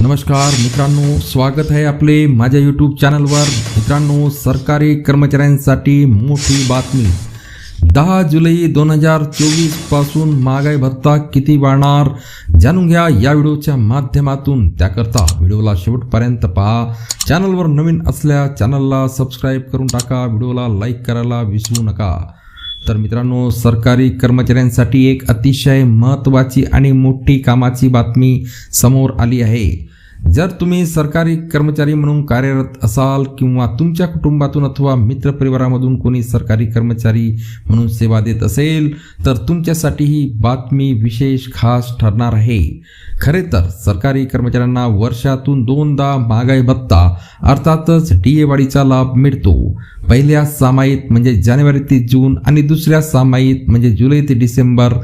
नमस्कार मित्रांनो स्वागत आहे आपले माझ्या यूट्यूब चॅनलवर मित्रांनो सरकारी कर्मचाऱ्यांसाठी मोठी बातमी. दहा जुलै दोन हजार चोवीसपासून महागाई भत्ता किती वाढणार जाणून घ्या या व्हिडिओच्या माध्यमातून. त्याकरता व्हिडिओला शेवटपर्यंत पहा. चॅनलवर नवीन असल्या चॅनलला सबस्क्राईब करून टाका. व्हिडिओला लाईक करायला विसरू नका. तर मित्रांनो सरकारी कर्मचाऱ्यांसाठी एक अतिशय महत्त्वाची आणि मोठी कामाची बातमी समोर आली आहे. जर तुम्ही सरकारी कर्मचारी म्हणून कार्यरत असाल किंवा तुमच्या कुटुंबातून अथवा मित्रपरिवारामधून कोणी सरकारी कर्मचारी म्हणून सेवा देत असेल तर तुमच्यासाठी ही बातमी विशेष खास ठरणार आहे. खरे तर सरकारी कर्मचाऱ्यांना वर्षातून दोनदा महागाई भत्ता अर्थातच डी ए वाढीचा लाभ मिळतो. पहिल्या सामायिक म्हणजे जानेवारी ते जून आणि दुसऱ्या सामायिक म्हणजे जुलै ते डिसेंबर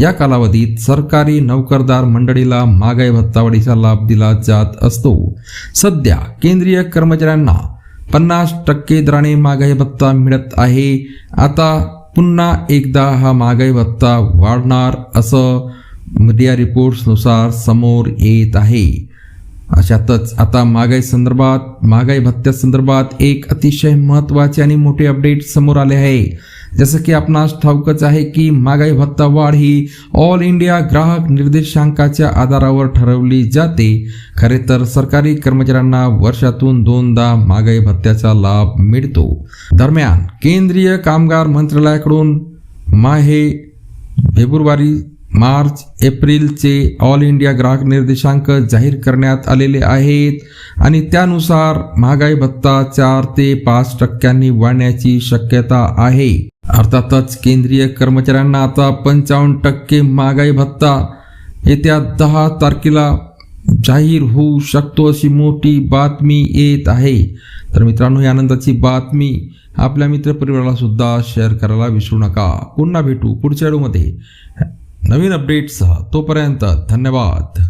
या कालावधीत सरकारी नोकरदार मंडळीला महागाई भत्तावाढीचा लाभ दिला जात असतो. सध्या केंद्रीय कर्मचाऱ्यांना पन्नास टक्के दराने महागाई भत्ता मिळत आहे. आता पुन्हा एकदा हा महागाई भत्ता वाढणार असं मीडिया रिपोर्ट्सनुसार समोर येत आहे. अशातच आता महागाई संदर्भात महागाई भत्त्यासंदर्भात एक अतिशय महत्त्वाचे आणि मोठे अपडेट समोर आले आहे. जसं की आपणास ठाऊकच आहे की महागाई भत्ता वाढ ही ऑल इंडिया ग्राहक निर्देशांकाच्या आधारावर ठरवली जाते. खरे तर सरकारी कर्मचाऱ्यांना वर्षातून दोनदा महागाई भत्त्याचा लाभ मिळतो. दरम्यान केंद्रीय कामगार मंत्रालयाकडून माहे फेब्रुवारी मार्च एप्रिलचे ऑल इंडिया ग्राहक निर्देशांक जाहीर करण्यात आलेले आहेत आणि त्यानुसार महागाई भत्ता चार ते पाच टक्क्यांनी वाढण्याची शक्यता आहे. अर्थातच केंद्रीय कर्मचाऱ्यांना आता पंचावन्न टक्के महागाई भत्ता. येत्या दहा तारखेला जाहीर होऊ शकतो अशी मोठी बातमी येत आहे. तर मित्रांनो ही आनंदाची बातमी आपल्या मित्रपरिवाराला सुद्धा शेअर करायला विसरू नका. पुन्हा भेटू पुढच्या व्हिडिओमध्ये. नवीन अपडेट्स तोपर्यंत धन्यवाद.